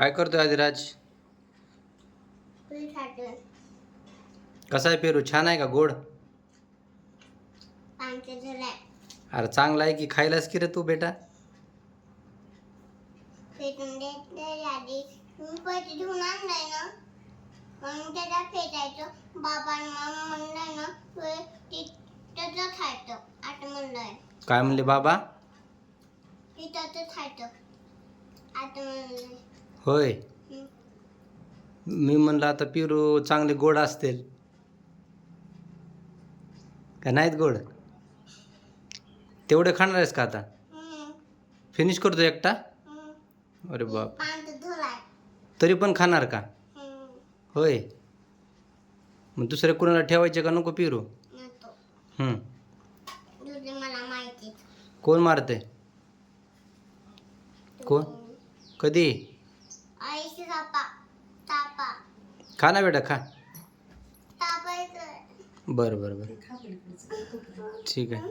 काय करतोय आदिराज? कसा आहे पेरू? छान आहे का? गोड? अरे चांगला आहे की खायलाच की रे तू बेटा? काय म्हणले बाबा? होय. मी म्हणलं आता पेरू चांगले गोड असतील. का नाहीत गोड? तेवढे खाणार आहेस का आता? फिनिश करतो एकटा? अरे बाप. तरी पण खाणार का? होय. मग दुसऱ्या कुणाला ठेवायचे का नको पेरू? कोण मारते कोण? कधी? खा ना बेटा खा. बरं बरं बरं. ठीक आहे.